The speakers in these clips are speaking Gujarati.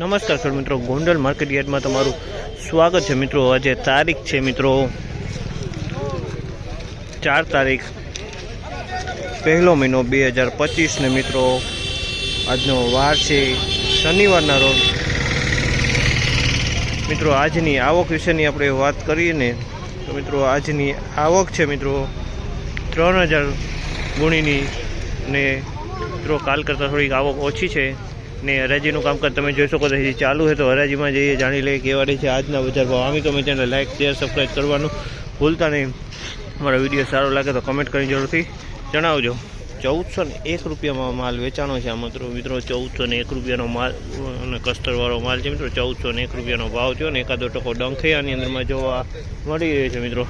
નમસ્કાર સર મિત્રો, ગોંડલ માર્કેટ યાર્ડમાં તમારું સ્વાગત છે મિત્રો. આજે તારીખ છે મિત્રો ચાર તારીખ, પહેલો મહિનો બે હજાર પચીસને મિત્રો. આજનો વાર છે શનિવારના રોજ. મિત્રો, આજની આવક વિશેની આપણે વાત કરીએ ને, તો મિત્રો, આજની આવક છે મિત્રો ત્રણ હજાર ગુણીની ને મિત્રો, કાલ કરતાં થોડીક આવક ઓછી છે. ને હરાજીનું કામકાજ તમે જોઈ શકો છો. હજી ચાલુ હોય તો હરાજીમાં જઈએ, જાણી લઈએ કેવા રહી છે આજના બજાર ભાવ. આમી તમે ચેનલ લાઈક શેર સબસ્ક્રાઈબ કરવાનું ભૂલતા નહીં. મારો વીડિયો સારો લાગે તો કમેન્ટ કરી જરૂરથી જણાવજો. ચૌદસો ને એક રૂપિયામાં માલ વેચાણો છે આ મિત્રો. મિત્રો, ચૌદસો ને એક રૂપિયાનો માલ અને કસ્તરવાળો માલ છે મિત્રો. ચૌદસો ને એક રૂપિયાનો ભાવ થયો ને એકાદો ટકો ડંખૈયાની અંદરમાં જોવા મળી રહ્યો છે મિત્રો.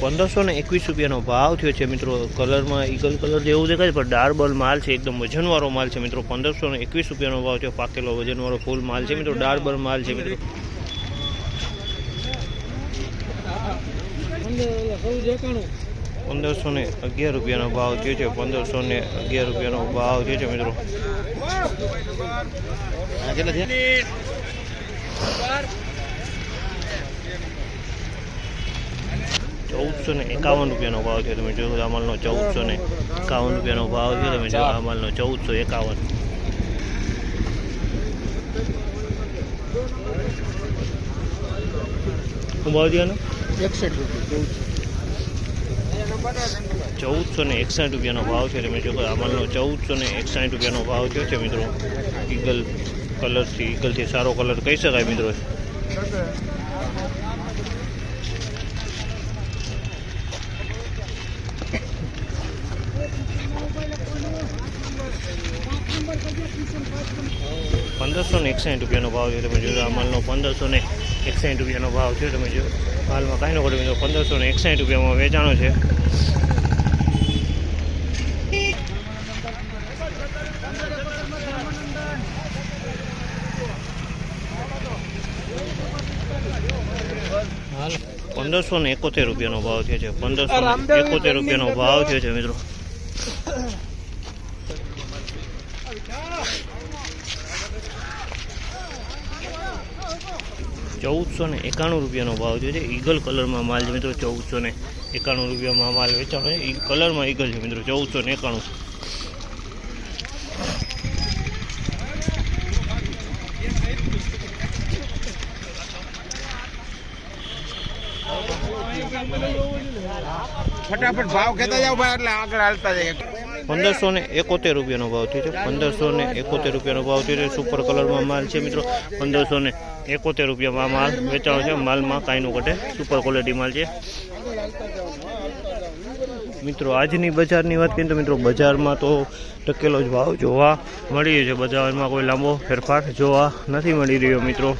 પંદરસો ને એકવીસ રૂપિયાનો ભાવ થયો છે મિત્રો. કલરમાં ઈગલ કલર જેવું દેખાય છે, પણ ડાર્બલ માલ છે, એકદમ વજનવાળો માલ છે મિત્રો. પંદરસો ને એકવીસ રૂપિયાનો ભાવ થયો. પાકેલો વજનવાળો ફૂલ માલ છે મિત્રો. ડાર્બલ માલ છે મિત્રો. પંદરસો ને અગિયાર રૂપિયાનો ભાવ થયો છે. પંદરસો ને અગિયાર રૂપિયાનો ભાવ થયો છે મિત્રો. ચૌદસો ને એકાવન રૂપિયાનો ભાવ છે તમે જોયું આ માલનો ચૌદસો ને એકાવન રૂપિયાનો ભાવ છે તમે જોયું આ માલનો ચૌદસો એકાવન. શું ભાવ થયો એકસઠ રૂપિયા ચૌદસો ને એકસાઠ રૂપિયાનો ભાવ છે તમે જો અમલનો ચૌદસો ને એકસાઠ રૂપિયાનો ભાવ થયો છે મિત્રો. ઈગલ કલરથી ઈગલથી સારો કલર કહી શકાય મિત્રો. પંદરસો ને એકસાઠ રૂપિયાનો ભાવ છે તમે જોયો આ માલનો પંદરસો ને એકસાઠ રૂપિયાનો ભાવ છે તમે જો, હાલમાં કાંઈ ન કરો મિત્રો પંદરસો ને એકસાઠ રૂપિયામાં વેચાણો છે. પંદરસો ને એકોતેર રૂપિયાનો ભાવ થયો છે. પંદરસો એકોતેર રૂપિયાનો ભાવ થયો છે, મિત્રો. ચૌદસો ને એકાણું રૂપિયાનો ભાવ થયો છે. ઈગલ કલરમાં માલ છે મિત્રો ચૌદસો ને એકાણું રૂપિયામાં માલ વેચાણો છે. કલરમાં ઈગલ છે મિત્રો ચૌદસો ને એકાણું. ફટાફટ ભાવ કહેતા જાવ ભાઈ એટલે આગળ હાલતા જાય પંદરસો ને એકોતેર રૂપિયાનો ભાવ થયો છે. પંદરસો ને એકોતેર રૂપિયાનો ભાવ થયો છે. સુપર કલરમાં માલ છે મિત્રો. પંદરસો ને એકોતેર રૂપિયામાં માલ વેચાણો છે, માલમાં કાંઈનું ઘટે. સુપર ક્વોલિટી માલ છે. મિત્રો, આજની બજારની વાત કરીએ તો મિત્રો, બજારમાં તો ટકેલો જ ભાવ જોવા મળી રહ્યો છે. બજારમાં કોઈ લાંબો ફેરફાર જોવા નથી મળી રહ્યો, મિત્રો.